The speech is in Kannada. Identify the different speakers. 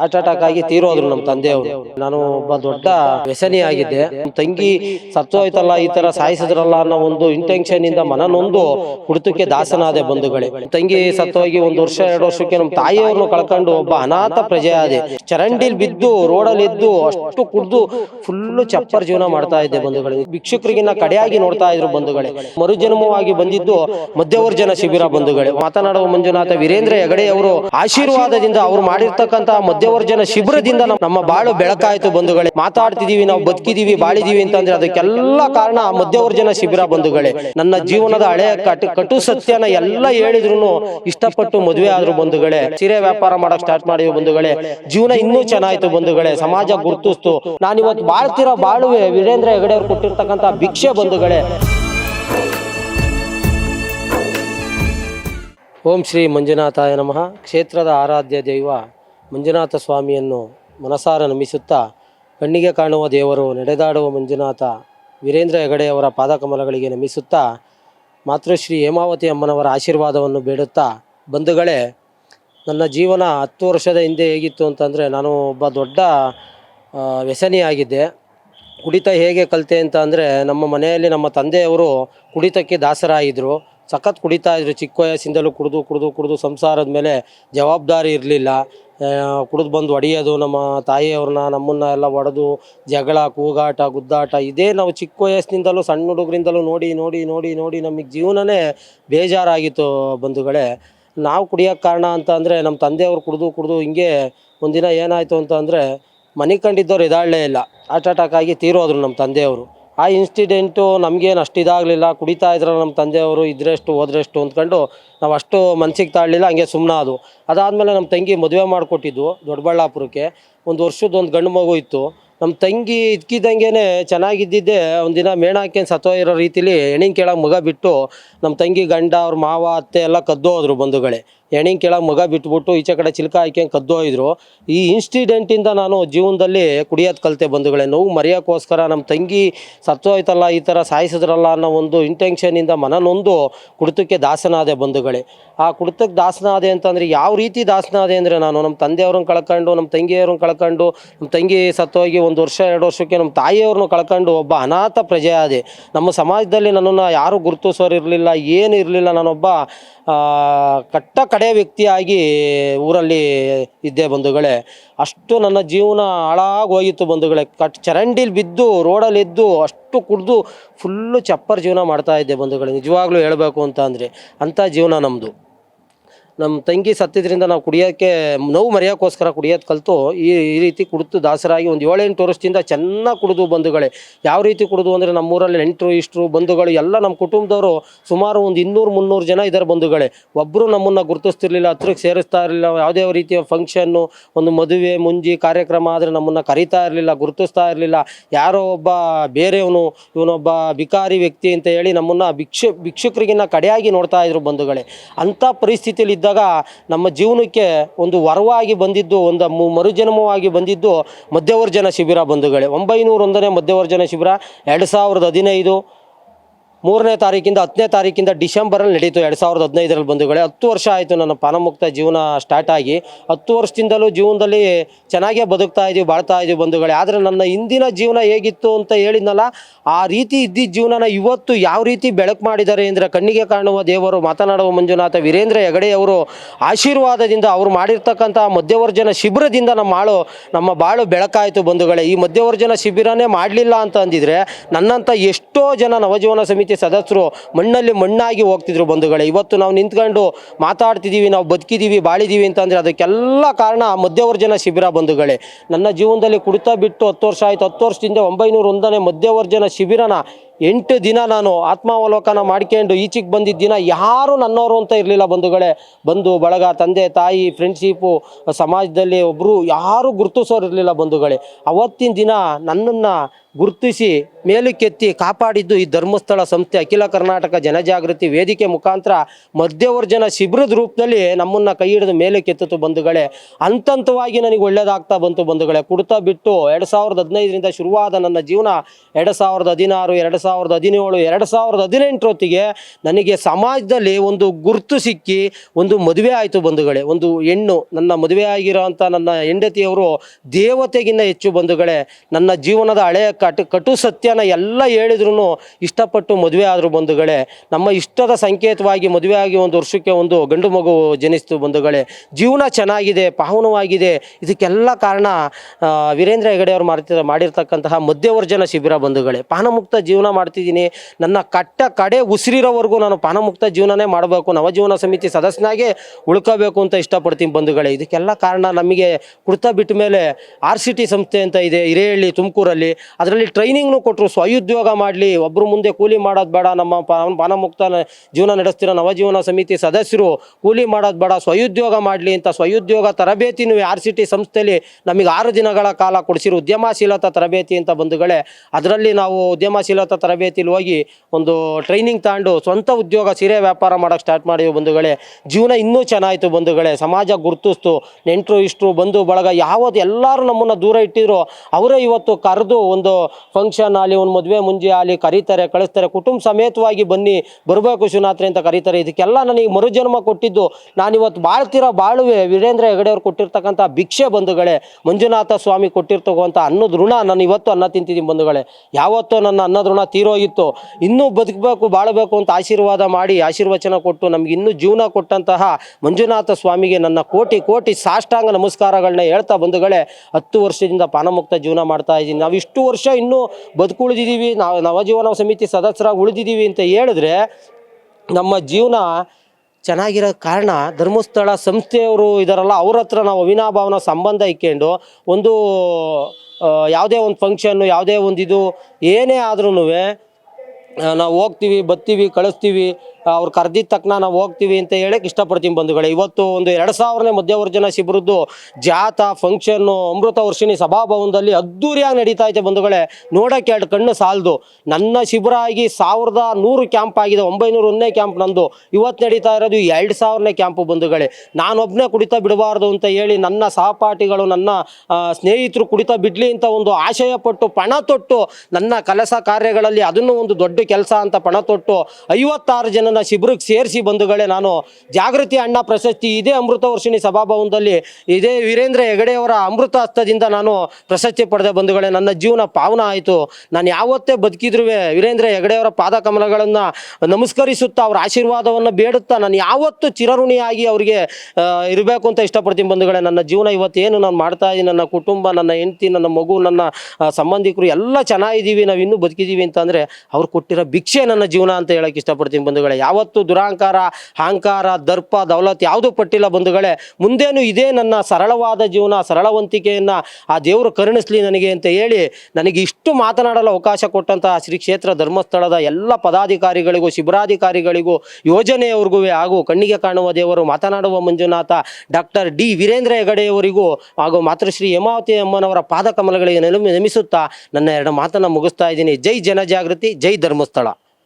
Speaker 1: ಹಾರ್ಟ್ ಅಟ್ಯಾಕ್ ಆಗಿ ತೀರೋದ್ರು ನಮ್ಮ ತಂದೆಯವರು. ನಾನು ಒಬ್ಬ ದೊಡ್ಡ ವ್ಯಸನಿ ಆಗಿದ್ದೆ. ತಂಗಿ ಸತ್ತೋಯ್ತಲ್ಲ, ಈ ತರ ಸಾಯಿಸಿದ್ರಲ್ಲ ಅನ್ನೋ ಒಂದು ಇಂಟೆನ್ಷನ್ ಇಂದ ಮನನೊಂದು ಕುಡಿತಕ್ಕೆ ದಾಸನಾದೆ ಬಂಧುಗಳೇ. ತಂಗಿ ಸತ್ತೋಗಿ ಒಂದ್ ವರ್ಷ, ಎರಡು ವರ್ಷಕ್ಕೆ ನಮ್ಮ ತಾಯಿಯವ್ರನ್ನು ಕಳ್ಕೊಂಡು ಒಬ್ಬ ಅನಾಥ ಪ್ರಜೆ ಆದೆ. ಚರಂಡಿಲ್ ಬಿದ್ದು, ರೋಡಲ್ಲಿ ಇದ್ದು, ಅಷ್ಟು ಕುಡ್ದು ಫುಲ್ಲು ಚಪ್ಪರ್ ಜೀವನ ಮಾಡ್ತಾ ಇದ್ದೆ ಬಂಧುಗಳೇ. ಭಿಕ್ಷುಕರಿಗಿನ್ನ ಕಡೆಯಾಗಿ ನೋಡ್ತಾ ಇದ್ರು ಬಂಧುಗಳೇ. ಮರುಜನ್ಮವಾಗಿ ಬಂದಿದ್ದು ಮಧ್ಯವರ್ಜನ ಶಿಬಿರ ಬಂಧುಗಳೇ. ಮಾತನಾಡುವ ಮಂಜುನಾಥ ವೀರೇಂದ್ರ ಹೆಗಡೆ ಅವರು ಆಶೀರ್ವಾದದಿಂದ ಅವ್ರು ಮಾಡಿರ್ತಕ್ಕಂತ ಮಧ್ಯವರ್ಜನ ಶಿಬಿರದಿಂದ ನಮ್ಮ ಬಾಳು ಬೆಳಕಾಯಿತು ಬಂಧುಗಳೇ. ಮಾತಾಡ್ತಿದೀವಿ, ನಾವು ಬದುಕಿದೀವಿ, ಬಾಳಿದೀವಿ ಅಂತಂದ್ರೆ ಅದಕ್ಕೆಲ್ಲ ಕಾರಣ ಮಧ್ಯವರ್ಜನ ಶಿಬಿರ ಬಂಧುಗಳೇ. ನನ್ನ ಜೀವನದ ಹಳೆಯ ಕಟು ಕಟು ಸತ್ಯನ ಎಲ್ಲ ಹೇಳಿದ್ರು ಇಷ್ಟಪಟ್ಟು ಮದುವೆ ಆದ್ರು ಬಂಧುಗಳೇ. ಸೀರೆ ವ್ಯಾಪಾರ ಮಾಡಕ್ ಸ್ಟಾರ್ಟ್ ಮಾಡಿದ್ವಿ ಬಂಧುಗಳೇ. ಜೀವನ ಇನ್ನೂ ಚೆನ್ನಾಯ್ತು ಬಂಧುಗಳೇ. ಸಮಾಜ ಗುರುತಿಸ್ತು. ನಾನಿವತ್ತು ಬಾಳ್ತಿರೋ ಬಾಳುವೆ ವೀರೇಂದ್ರ ಹೆಗಡೆ ಅವ್ರು ಕೊಟ್ಟಿರ್ತಕ್ಕಂತ ಭಿಕ್ಷೆ ಬಂಧುಗಳೇ. ಓಂ ಶ್ರೀ ಮಂಜುನಾಥಾಯ ನಮಃ. ಕ್ಷೇತ್ರದ ಆರಾಧ್ಯ ದೈವ ಮಂಜುನಾಥ ಸ್ವಾಮಿಯನ್ನು ಮನಸಾರ ನಮಿಸುತ್ತಾ ಕಣ್ಣಿಗೆ ಕಾಣುವ ದೇವರು ನಡೆದಾಡುವ ಮಂಜುನಾಥ ವೀರೇಂದ್ರ ಹೆಗಡೆಯವರ ಪಾದಕಮಲಗಳಿಗೆ ನಮಿಸುತ್ತಾ ಮಾತೃಶ್ರೀ ಹೇಮಾವತಿ ಅಮ್ಮನವರ ಆಶೀರ್ವಾದವನ್ನು ಬೇಡುತ್ತಾ, ಬಂಧುಗಳೇ, ನನ್ನ ಜೀವನ ಹತ್ತು ವರ್ಷದ ಹಿಂದೆ ಹೇಗಿತ್ತು ಅಂತಂದರೆ ನಾನು ಒಬ್ಬ ದೊಡ್ಡ ವ್ಯಸನಿಯಾಗಿದ್ದೆ. ಕುಡಿತ ಹೇಗೆ ಕಲಿತೆ ಅಂತ ಅಂದರೆ ನಮ್ಮ ಮನೆಯಲ್ಲಿ ನಮ್ಮ ತಂದೆಯವರು ಕುಡಿತಕ್ಕೆ ದಾಸರಾಗಿದ್ದರು ಸಖತ್ ಕುಡಿತಾ ಇದ್ರು. ಚಿಕ್ಕ ವಯಸ್ಸಿಂದಲೂ ಕುಡಿದು ಕುಡಿದು ಕುಡಿದು ಸಂಸಾರದ ಮೇಲೆ ಜವಾಬ್ದಾರಿ ಇರಲಿಲ್ಲ. ಕುಡಿದು ಬಂದು ಹೊಡೆಯೋದು ನಮ್ಮ ತಾಯಿಯವ್ರನ್ನ, ನಮ್ಮನ್ನ ಎಲ್ಲ ಹೊಡೆದು ಜಗಳ, ಕೂಗಾಟ, ಗುದ್ದಾಟ, ಇದೇ ನಾವು ಚಿಕ್ಕ ವಯಸ್ಸಿನಿಂದಲೂ, ಸಣ್ಣ ಹುಡುಗರಿಂದಲೂ ನೋಡಿ ನೋಡಿ ನೋಡಿ ನೋಡಿ ನಮಗೆ ಜೀವನನೇ ಬೇಜಾರಾಗಿತ್ತು ಬಂಧುಗಳೇ. ನಾವು ಕುಡಿಯೋಕ್ಕೆ ಕಾರಣ ಅಂತ ಅಂದರೆ, ನಮ್ಮ ತಂದೆಯವರು ಕುಡಿದು ಕುಡಿದು ಹಿಂಗೆ ಒಂದಿನ ಏನಾಯಿತು ಅಂತ ಅಂದರೆ ಮನೆ ಕಂಡಿದ್ದವ್ರು ಇದಾಳಲೇ ಇಲ್ಲ. ಹಾರ್ಟ್ ಅಟ್ಯಾಕ್ ಆಗಿ ತೀರೋದ್ರು ನಮ್ಮ ತಂದೆಯವರು. ಆ ಇನ್ಸಿಡೆಂಟು ನಮಗೇನು ಅಷ್ಟು ಇದಾಗಲಿಲ್ಲ ಕುಡಿತಾ ಇದ್ರಲ್ಲ ನಮ್ಮ ತಂದೆಯವರು, ಇದ್ರೆಷ್ಟು, ಹೋದ್ರೆಷ್ಟು ಅಂದ್ಕೊಂಡು ನಾವು ಅಷ್ಟು ಮನ್ಸಿಗೆ ತಾಳಲಿಲ್ಲ, ಹಂಗೆ ಸುಮ್ಮನೆ ಅದು ಅದಾದಮೇಲೆ ನಮ್ಮ ತಂಗಿ ಮದುವೆ ಮಾಡಿಕೊಟ್ಟಿದ್ದು ದೊಡ್ಡಬಳ್ಳಾಪುರಕ್ಕೆ. ಒಂದು ವರ್ಷದ ಒಂದು ಗಂಡು ಮಗು ಇತ್ತು. ನಮ್ಮ ತಂಗಿ ಇದ್ಕಿದ್ದಂಗೆ ಚೆನ್ನಾಗಿದ್ದಿದ್ದೆ. ಒಂದಿನ ಮೇಣ ಸತ್ವ ಇರೋ ರೀತಿಲಿ ಹೆಣ್ಣಿನ ಕೆಳಗೆ ಮಗ ಬಿಟ್ಟು ನಮ್ಮ ತಂಗಿ ಗಂಡ, ಅವ್ರ ಮಾವ, ಅತ್ತೆ ಎಲ್ಲ ಕದ್ದೋದ್ರು ಬಂಧುಗಳೇ. ಹೆಣಿಂಗ್ ಕೆಳಗೆ ಮಗ ಬಿಟ್ಬಿಟ್ಟು ಈಚೆ ಕಡೆ ಚಿಲ್ಕ ಕದ್ದು ಹೋಯಿದ್ರು ಈ ಇನ್ಸಿಡೆಂಟಿಂದ ನಾನು ಜೀವನದಲ್ಲಿ ಕುಡಿಯೋದು ಕಲಿತೆ ಬಂಧುಗಳೇ. ನೋವು ಮರೆಯೋಕ್ಕೋಸ್ಕರ ನಮ್ಮ ತಂಗಿ ಸತ್ತೋಯ್ತಲ್ಲ ಈ ಥರ ಸಾಯಿಸಿದ್ರಲ್ಲ ಅನ್ನೋ ಒಂದು ಇಂಟೆನ್ಷನಿಂದ ಮನನೊಂದು ಕುಡಿತಕ್ಕೆ ದಾಸನಾದೆ ಬಂಧುಗಳೇ. ಆ ಕುಡಿತಕ್ಕೆ ದಾಸನಾದೆ ಅಂತಂದರೆ ಯಾವ ರೀತಿ ದಾಸನಾದೆ ಅಂದರೆ ನಾನು ನಮ್ಮ ತಂದೆಯವ್ರನ್ನ ಕಳ್ಕೊಂಡು ನಮ್ಮ ತಂಗಿಯವ್ರನ್ನ ಕಳ್ಕೊಂಡು ನಮ್ಮ ತಂಗಿ ಸತ್ತೋಗಿ ಒಂದು ವರ್ಷ, ಎರಡು ವರ್ಷಕ್ಕೆ ನಮ್ಮ ತಾಯಿಯವ್ರನ್ನ ಕಳ್ಕೊಂಡು ಒಬ್ಬ ಅನಾಥ ಪ್ರಜೆ ಆದೆ. ನಮ್ಮ ಸಮಾಜದಲ್ಲಿ ನನ್ನನ್ನು ಯಾರು ಗುರುತಿಸೋರು ಇರಲಿಲ್ಲ, ಏನು ಇರಲಿಲ್ಲ, ನಾನೊಬ್ಬ ಕಟ್ಟ ಕಡೆ ವ್ಯಕ್ತಿಯಾಗಿ ಊರಲ್ಲಿ ಇದ್ದೆ ಬಂಧುಗಳೇ. ಅಷ್ಟು ನನ್ನ ಜೀವನ ಹಾಳಾಗಿ ಹೋಗಿತ್ತು ಬಂಧುಗಳೇ. ಕಟ್ ಚರಂಡಿಲಿ ಬಿದ್ದು, ರೋಡಲ್ಲಿ ಇದ್ದು ಅಷ್ಟು ಕುಡಿದು ಫುಲ್ಲು ಚಪ್ಪರ್ ಜೀವನ ಮಾಡ್ತಾ ಇದ್ದೆ ಬಂಧುಗಳೇ. ನಿಜವಾಗ್ಲೂ ಹೇಳಬೇಕು ಅಂತ ಅಂದರೆ ಅಂಥ ಜೀವನ ನಮ್ಮದು ನಮ್ಮ ತಂಗಿ ಸತ್ತಿದ್ರಿಂದ ನಾವು ಕುಡಿಯೋಕ್ಕೆ ನೋವು ಮರೆಯೋಕ್ಕೋಸ್ಕರ ಕುಡಿಯೋದು ಕಲಿತು ಈ ಈ ರೀತಿ ಕುಡಿದು ದಾಸರಾಗಿ ಒಂದು ಏಳೆಂಟು ವರ್ಷದಿಂದ ಚೆನ್ನಾಗಿ ಕುಡಿದು ಬಂಧುಗಳೇ. ಯಾವ ರೀತಿ ಕುಡಿದು ಅಂದರೆ ನಮ್ಮೂರಲ್ಲಿ ನೆಂಟರು, ಇಷ್ಟರು, ಬಂಧುಗಳು ಎಲ್ಲ ನಮ್ಮ ಕುಟುಂಬದವರು ಸುಮಾರು ಒಂದು ಇನ್ನೂರು, ಮುನ್ನೂರು ಜನ ಇದ್ದಾರೆ ಬಂಧುಗಳೇ. ಒಬ್ಬರು ನಮ್ಮನ್ನು ಗುರುತಿಸ್ತಿರ್ಲಿಲ್ಲ ಹತ್ರಕ್ಕೆ ಸೇರಿಸ್ತಾ ಇರಲಿಲ್ಲ, ಯಾವುದೇ ರೀತಿಯ ಫಂಕ್ಷನ್ನು, ಒಂದು ಮದುವೆ, ಮುಂಜಿ, ಕಾರ್ಯಕ್ರಮ ಆದರೆ ನಮ್ಮನ್ನು ಕರಿತಾ ಇರಲಿಲ್ಲ, ಗುರುತಿಸ್ತಾ ಇರಲಿಲ್ಲ. ಯಾರೋ ಒಬ್ಬ ಬೇರೆಯವನು, ಇವನೊಬ್ಬ ಭಿಕಾರಿ ವ್ಯಕ್ತಿ ಅಂತ ಹೇಳಿ ನಮ್ಮನ್ನು ಭಿಕ್ಷು, ಭಿಕ್ಷುಕರಿಗಿನ್ನ ಕಡೆಯಾಗಿ ನೋಡ್ತಾ ಇದ್ರು ಬಂಧುಗಳೇ. ಅಂಥ ಪರಿಸ್ಥಿತಿಯಲ್ಲಿ ಇದ್ದಾಗ ನಮ್ಮ ಜೀವನಕ್ಕೆ ಒಂದು ವರವಾಗಿ ಬಂದಿದ್ದು, ಒಂದು ಮರುಜನ್ಮವಾಗಿ ಬಂದಿದ್ದು ಮಧ್ಯವರ್ಜನ ಶಿಬಿರ ಬಂಧುಗಳೇ. ಒಂಬೈನೂರ ಒಂದನೇ ಮಧ್ಯವರ್ಜನ ಶಿಬಿರ ಎರಡು ಸಾವಿರದ ಹದಿನೈದು. ಮೂರನೇ ತಾರೀಕಿಂದ ಹತ್ತನೇ ತಾರೀಕಿಂದ ಡಿಸೆಂಬರಲ್ಲಿ ನಡೀತು ಎರಡು ಸಾವಿರದ ಹದಿನೈದರಲ್ಲಿ ಬಂಧುಗಳೇ. ಹತ್ತು ವರ್ಷ ಆಯಿತು ನನ್ನ ಪಾನಮುಕ್ತ ಜೀವನ ಸ್ಟಾರ್ಟ್ ಆಗಿ. ಹತ್ತು ವರ್ಷದಿಂದಲೂ ಜೀವನದಲ್ಲಿ ಚೆನ್ನಾಗೇ ಬದುಕ್ತಾ ಇದ್ದೀವಿ ಬಾಳ್ತಾ ಇದ್ದೀವಿ ಬಂಧುಗಳೇ. ಆದರೆ ನನ್ನ ಹಿಂದಿನ ಜೀವನ ಹೇಗಿತ್ತು ಅಂತ ಹೇಳಿದ್ನಲ್ಲ, ಆ ರೀತಿ ಇದ್ದಿದ್ದ ಜೀವನನ ಇವತ್ತು ಯಾವ ರೀತಿ ಬೆಳಕು ಮಾಡಿದ್ದಾರೆ ಅಂದರೆ ಕಣ್ಣಿಗೆ ಕಾಣುವ ದೇವರು ಮಾತನಾಡುವ ಮಂಜುನಾಥ ವೀರೇಂದ್ರ ಹೆಗಡೆಯವರು ಆಶೀರ್ವಾದದಿಂದ ಅವರು ಮಾಡಿರ್ತಕ್ಕಂಥ ಮಧ್ಯವರ್ಜನ ಶಿಬಿರದಿಂದ ನಮ್ಮ ಆಳು, ನಮ್ಮ ಬಾಳು ಬೆಳಕಾಯಿತು ಬಂಧುಗಳೇ. ಈ ಮಧ್ಯವರ್ಜನ ಶಿಬಿರನೇ ಮಾಡಲಿಲ್ಲ ಅಂತ ಅಂದಿದ್ರೆ ನನ್ನಂಥ ಎಷ್ಟೋ ಜನ ನವಜೀವನ ಸಮಿತಿ ಸದಸ್ಯರು ಮಣ್ಣಲ್ಲಿ ಮಣ್ಣಾಗಿ ಹೋಗ್ತಿದ್ರು ಬಂಧುಗಳೇ. ಇವತ್ತು ನಾವು ನಿಂತ್ಕೊಂಡು ಮಾತಾಡ್ತಿದ್ದೀವಿ ನಾವು ಬದುಕಿದ್ದೀವಿ ಬಾಳಿದ್ದೀವಿ ಅಂತಂದರೆ ಅದಕ್ಕೆಲ್ಲ ಕಾರಣ ಮಧ್ಯವರ್ಜನ ಶಿಬಿರ ಬಂಧುಗಳೇ. ನನ್ನ ಜೀವನದಲ್ಲಿ ಕುಡಿತ ಬಿಟ್ಟು ಹತ್ತು ವರ್ಷ ಆಯಿತು. ಹತ್ತು ವರ್ಷದಿಂದ ಒಂಬೈನೂರ ಒಂದನೇ ಮಧ್ಯವರ್ಜನ ಶಿಬಿರನ ಎಂಟು ದಿನ ನಾನು ಆತ್ಮಾವಲೋಕನ ಮಾಡ್ಕೊಂಡು ಈಚೆಗೆ ಬಂದಿದ್ದ ದಿನ ಯಾರು ನನ್ನವರು ಅಂತ ಇರಲಿಲ್ಲ ಬಂಧುಗಳೇ. ಬಂಧು, ಬಳಗ, ತಂದೆ, ತಾಯಿ ಫ್ರೆಂಡ್ಶಿಪ್ಪು ಸಮಾಜದಲ್ಲಿ ಒಬ್ಬರು ಯಾರೂ ಗುರುತಿಸೋರು ಇರಲಿಲ್ಲ ಬಂಧುಗಳೇ. ಅವತ್ತಿನ ದಿನ ನನ್ನನ್ನು ಗುರುತಿಸಿ ಮೇಲಕ್ಕೆತ್ತಿ ಕಾಪಾಡಿದ್ದು ಈ ಧರ್ಮಸ್ಥಳ ಸಂಸ್ಥೆ ಅಖಿಲ ಕರ್ನಾಟಕ ಜನಜಾಗೃತಿ ವೇದಿಕೆ ಮುಖಾಂತರ ಮಧ್ಯವರ್ಜನ ಶಿಬಿರದ ರೂಪದಲ್ಲಿ ನಮ್ಮನ್ನು ಕೈ ಹಿಡಿದು ಮೇಲಕ್ಕೆತ್ತಿತು ಬಂಧುಗಳೇ. ಹಂತಂತವಾಗಿ ನನಗೆ ಒಳ್ಳೇದಾಗ್ತಾ ಬಂತು ಬಂಧುಗಳೇ. ಕುಡ್ತಾ ಬಿಟ್ಟು ಎರಡು ಸಾವಿರದ ಹದಿನೈದರಿಂದ ಶುರುವಾದ ನನ್ನ ಜೀವನ ಎರಡು ಸಾವಿರದ ಹದಿನಾರು, ಎರಡು ಸಾವಿರದ ಹದಿನೇಳು, ಎರಡು ಸಾವಿರದ ಹದಿನೆಂಟರೊತ್ತಿಗೆ ನನಗೆ ಸಮಾಜದಲ್ಲಿ ಒಂದು ಗುರುತು ಸಿಕ್ಕಿ ಒಂದು ಮದುವೆ ಆಯಿತು ಬಂಧುಗಳೇ. ಒಂದು ಹೆಣ್ಣು, ನನ್ನ ಮದುವೆ ಆಗಿರೋಂಥ ನನ್ನ ಹೆಂಡತಿಯವರು ದೇವತೆಗಿನ್ನ ಹೆಚ್ಚು ಬಂಧುಗಳೇ. ನನ್ನ ಜೀವನದ ಹಳೆಯ ಕಟು ಕಟು ಸತ್ಯನ ಎಲ್ಲ ಹೇಳಿದ್ರು ಇಷ್ಟಪಟ್ಟು ಮದುವೆ ಆದರೂ ಬಂಧುಗಳೇ. ನಮ್ಮ ಇಷ್ಟದ ಸಂಕೇತವಾಗಿ ಮದುವೆ ಆಗಿ ಒಂದು ವರ್ಷಕ್ಕೆ ಒಂದು ಗಂಡು ಮಗು ಜನಿಸ್ತು ಬಂಧುಗಳೇ. ಜೀವನ ಚೆನ್ನಾಗಿದೆ, ಪಾವನವಾಗಿದೆ. ಇದಕ್ಕೆಲ್ಲ ಕಾರಣ ವೀರೇಂದ್ರ ಹೆಗಡೆ ಅವರು ಮಾಡ್ತಿರ ಮಾಡಿರ್ತಕ್ಕಂತಹ ಮಧ್ಯವರ್ಜನ ಶಿಬಿರ ಬಂಧುಗಳೇ. ಪಾನಮುಕ್ತ ಜೀವನ ಮಾಡ್ತಿದ್ದೀನಿ. ನನ್ನ ಕಟ್ಟ ಕಡೆ ಉಸಿರಿರೋವರೆಗೂ ನಾನು ಪಾನಮುಕ್ತ ಜೀವನನೇ ಮಾಡಬೇಕು. ನವಜೀವನ ಸಮಿತಿ ಸದಸ್ಯನಾಗೆ ಉಳ್ಕೋಬೇಕು ಅಂತ ಇಷ್ಟಪಡ್ತೀನಿ ಬಂಧುಗಳೇ. ಇದಕ್ಕೆಲ್ಲ ಕಾರಣ ನಮಗೆ ಕುರ್ತಾ ಬಿಟ್ಟ ಮೇಲೆ ಆರ್ ಸಿ ಟಿ ಸಂಸ್ಥೆ ಅಂತ ಇದೆ, ಹಿರೇಹಳ್ಳಿ, ತುಮಕೂರಲ್ಲಿ. ಅದರಲ್ಲಿ ಟ್ರೈನಿಂಗ್ನು ಕೊಟ್ಟರು ಸ್ವಯುದ್ಯೋಗ ಮಾಡಲಿ. ಒಬ್ಬರು ಮುಂದೆ ಕೂಲಿ ಮಾಡೋದು ಬೇಡ. ನಮ್ಮ ಪಾನಮುಕ್ತ ಜೀವನ ನಡೆಸ್ತಿರೋ ನವಜೀವನ ಸಮಿತಿ ಸದಸ್ಯರು ಕೂಲಿ ಮಾಡೋದು ಬೇಡ. ಸ್ವಯುದ್ಯೋಗ ಮಾಡಲಿ ಅಂತ ಸ್ವಯುದ್ಯೋಗ ತರಬೇತಿನೂ ಆರ್ ಸಿ ಟಿ ಸಂಸ್ಥೆಯಲ್ಲಿ ನಮಗೆ ಆರು ದಿನಗಳ ಕಾಲ ಕೊಡಿಸಿರೋ ಉದ್ಯಮಶೀಲತಾ ತರಬೇತಿ ಅಂತ ಬಂಧುಗಳೇ. ಅದರಲ್ಲಿ ನಾವು ಉದ್ಯಮಶೀಲತಾ ತರಬೇತಿಲಿ ಹೋಗಿ ಒಂದು ಟ್ರೈನಿಂಗ್ ತಗೊಂಡು ಸ್ವಂತ ಉದ್ಯೋಗ ಸೀರೆ ವ್ಯಾಪಾರ ಮಾಡೋಕ್ಕೆ ಸ್ಟಾರ್ಟ್ ಮಾಡಿದ್ವಿ ಬಂಧುಗಳೇ. ಜೀವನ ಇನ್ನೂ ಚೆನ್ನಾಯಿತು ಬಂಧುಗಳೇ. ಸಮಾಜ ಗುರುತಿಸ್ತು, ನೆಂಟರು, ಇಷ್ಟರು, ಬಂಧು, ಬಳಗ ಯಾವತ್ತು ಎಲ್ಲರೂ ನಮ್ಮನ್ನು ದೂರ ಇಟ್ಟಿದ್ರು, ಅವರೇ ಇವತ್ತು ಕರೆದು ಒಂದು ಫಂಕ್ಷನ್ ಆಗಲಿ ಒಂದು ಮದುವೆ ಮುಂಜೆ ಆಗಲಿ ಕರೀತಾರೆ, ಕಳಿಸ್ತಾರೆ, ಕುಟುಂಬ ಸಮೇತವಾಗಿ ಬನ್ನಿ, ಬರಬೇಕು ಶಿವನಾತ್ರಿ ಅಂತ ಕರೀತಾರೆ. ಇದಕ್ಕೆಲ್ಲ ನನಗೆ ಮರುಜನ್ಮ ಕೊಟ್ಟಿದ್ದು. ನಾನಿವತ್ತು ಬಾಳ್ತಿರೋ ಬಾಳುವೆ ವೀರೇಂದ್ರ ಹೆಗಡೆ ಅವ್ರು ಕೊಟ್ಟಿರ್ತಕ್ಕಂಥ ಭಿಕ್ಷೆ ಬಂಧುಗಳೇ. ಮಂಜುನಾಥ ಸ್ವಾಮಿ ಕೊಟ್ಟಿರ್ತಕ್ಕಂಥ ಅನ್ನದ ಋಣ ನಾನು ಇವತ್ತು ಅನ್ನ ತಿಂತಿದ್ದೀನಿ ಬಂಧುಗಳೇ. ಯಾವತ್ತೋ ನನ್ನ ಅನ್ನದ ಋಣ ತೀರೋಗಿತ್ತು ಇನ್ನೂ ಬದುಕಬೇಕು, ಬಾಳಬೇಕು ಅಂತ ಆಶೀರ್ವಾದ ಮಾಡಿ, ಆಶೀರ್ವಚನ ಕೊಟ್ಟು ನಮ್ಗೆ ಇನ್ನೂ ಜೀವನ ಕೊಟ್ಟಂತಹ ಮಂಜುನಾಥ ಸ್ವಾಮಿಗೆ ನನ್ನ ಕೋಟಿ ಕೋಟಿ ಸಾಷ್ಟಾಂಗ ನಮಸ್ಕಾರಗಳನ್ನ ಹೇಳ್ತಾ ಬಂಧುಗಳೇ, ಹತ್ತು ವರ್ಷದಿಂದ ಪಾನಮುಕ್ತ ಜೀವನ ಮಾಡ್ತಾ ಇದ್ದೀನಿ. ನಾವು ಇಷ್ಟು ವರ್ಷ ಇನ್ನೂ ಬದುಕುಳಿದಿದ್ದೀವಿ ನಾವು ನವಜೀವನ ಸಮಿತಿ ಸದಸ್ಯರಾಗಿ ಉಳಿದಿದ್ದೀವಿ ಅಂತ ಹೇಳಿದ್ರೆ ನಮ್ಮ ಜೀವನ ಚೆನ್ನಾಗಿರೋ ಕಾರಣ ಧರ್ಮಸ್ಥಳ ಸಂಸ್ಥೆಯವರು ಇದರಲ್ಲ, ಅವ್ರ ಹತ್ರ ನಾವು ಅವಿನಾಭಾವನ ಸಂಬಂಧ ಇಕ್ಕೊಂಡು ಒಂದು ಯಾವುದೇ ಒಂದು ಫಂಕ್ಷನ್ನು ಯಾವುದೇ ಒಂದು ಇದು ಏನೇ ಆದ್ರೂ ನಾವು ಹೋಗ್ತೀವಿ ಬರ್ತೀವಿ ಕಳಿಸ್ತೀವಿ ಅವ್ರು ಕರೆದಿದ್ದ ತಕ್ಷಣ ನಾವು ಹೋಗ್ತೀವಿ ಅಂತ ಹೇಳಕ್ಕೆ ಇಷ್ಟಪಡ್ತೀನಿ ಬಂಧುಗಳೇ. ಇವತ್ತು ಒಂದು ಎರಡು ಸಾವಿರನೇ ಮಧ್ಯವರ್ಜನ ಶಿಬಿರದ್ದು ಜಾಥಾ ಫಂಕ್ಷನ್ನು ಅಮೃತ ವರ್ಷಿಣಿ ಸಭಾಭವನದಲ್ಲಿ ಅದ್ದೂರಿಯಾಗಿ ನಡೀತಾ ಐತೆ ಬಂಧುಗಳೇ. ನೋಡೋಕ್ಕೆ ಎರಡು ಕಣ್ಣು ಸಾಲದು. ನನ್ನ ಶಿಬಿರ ಆಗಿ ಸಾವಿರದ ನೂರು ಕ್ಯಾಂಪ್ ಆಗಿದೆ. ಒಂಬೈನೂರು ಒಂದನೇ ಕ್ಯಾಂಪ್ ನಂದು. ಇವತ್ತು ನಡೀತಾ ಇರೋದು ಎರಡು ಸಾವಿರನೇ ಕ್ಯಾಂಪು ಬಂಧುಗಳೇ. ನಾನೊಬ್ಬನೇ ಕುಡಿತಾ ಬಿಡಬಾರ್ದು ಅಂತ ಹೇಳಿ ನನ್ನ ಸಹಪಾಠಿಗಳು, ನನ್ನ ಸ್ನೇಹಿತರು ಕುಡಿತಾ ಬಿಡ್ಲಿ ಅಂತ ಒಂದು ಆಶಯ ಪಟ್ಟು ಪಣ ತೊಟ್ಟು ನನ್ನ ಕೆಲಸ ಕಾರ್ಯಗಳಲ್ಲಿ ಅದನ್ನು ಒಂದು ದೊಡ್ಡ ಕೆಲಸ ಅಂತ ಪಣ ತೊಟ್ಟು ಐವತ್ತಾರು ಜನನ ಶಿಬಿರಕ್ಕೆ ಸೇರಿಸಿ ಬಂಧುಗಳೇ, ನಾನು ಜಾಗೃತಿ ಅಣ್ಣ ಪ್ರಶಸ್ತಿ ಇದೇ ಅಮೃತ ವರ್ಷಿಣಿ ಸಭಾಭವನದಲ್ಲಿ, ಇದೇ ವೀರೇಂದ್ರ ಹೆಗಡೆಯವರ ಅಮೃತ ಹಸ್ತದಿಂದ ನಾನು ಪ್ರಶಸ್ತಿ ಪಡೆದ ಬಂಧುಗಳೇ, ನನ್ನ ಜೀವನ ಪಾವನ ಆಯಿತು. ನಾನು ಯಾವತ್ತೇ ಬದುಕಿದ್ರು ವೀರೇಂದ್ರ ಹೆಗಡೆಯವರ ಪಾದ ಕಮಲಗಳನ್ನು ನಮಸ್ಕರಿಸುತ್ತಾ, ಅವರ ಆಶೀರ್ವಾದವನ್ನು ಬೇಡುತ್ತಾ, ನಾನು ಯಾವತ್ತೂ ಚಿರಋಣಿಯಾಗಿ ಅವರಿಗೆ ಇರಬೇಕು ಅಂತ ಇಷ್ಟಪಡ್ತೀನಿ ಬಂಧುಗಳೇ. ನನ್ನ ಜೀವನ ಇವತ್ತೇನು ನಾನು ಮಾಡ್ತಾ ಇದ್ದೀನಿ, ನನ್ನ ಕುಟುಂಬ, ನನ್ನ ಹೆಂಡತಿ, ನನ್ನ ಮಗು, ನನ್ನ ಸಂಬಂಧಿಕರು ಎಲ್ಲ ಚೆನ್ನಾಗಿದ್ದೀವಿ ನಾವು ಇನ್ನೂ ಬದುಕಿದ್ದೀವಿ ಅಂತಂದರೆ ಅವ್ರು ಕೊಟ್ಟಿರೋ ಭಿಕ್ಷೆ ನನ್ನ ಜೀವನ ಅಂತ ಹೇಳಕ್ಕೆ ಇಷ್ಟಪಡ್ತೀನಿ ಬಂಧುಗಳೇ. ಯಾವತ್ತೂ ದುರಾಂಕಾರ, ಅಹಂಕಾರ, ದರ್ಪ, ದೌಲತ್ ಯಾವುದೂ ಪಟ್ಟಿಲ್ಲ ಬಂಧುಗಳೇ. ಮುಂದೇನು ಇದೇ ನನ್ನ ಸರಳವಾದ ಜೀವನ, ಸರಳವಂತಿಕೆಯನ್ನು ಆ ದೇವರು ಕರುಣಿಸ್ಲಿ ನನಗೆ ಅಂತ ಹೇಳಿ ನನಗೆ ಇಷ್ಟು ಮಾತನಾಡಲು ಅವಕಾಶ ಕೊಟ್ಟಂತಹ ಶ್ರೀ ಕ್ಷೇತ್ರ ಧರ್ಮಸ್ಥಳದ ಎಲ್ಲ ಪದಾಧಿಕಾರಿಗಳಿಗೂ, ಶಿಬಿರಾಧಿಕಾರಿಗಳಿಗೂ ಯೋಜನೆಯವ್ರಿಗೂ ಹಾಗೂ ಕಣ್ಣಿಗೆ ಕಾಣುವ ದೇವರು ಮಾತನಾಡುವ ಮಂಜುನಾಥ, ಡಾಕ್ಟರ್ ಡಿ ವೀರೇಂದ್ರ ಹೆಗಡೆಯವರಿಗೂ ಹಾಗೂ ಮಾತೃಶ್ರೀ ಹೇಮಾವತಿ ಅಮ್ಮನವರ ಪಾದಕಮಲಗಳಿಗೆ ನೆಲುಮಿ ನಮಿಸುತ್ತಾ ನನ್ನ ಎರಡು ಮಾತನ್ನು ಮುಗಿಸ್ತಾ ಇದ್ದೀನಿ. ಜೈ ಜನಜಾಗೃತಿ ಜೈ ಧರ್ಮಸ್ಥಳ.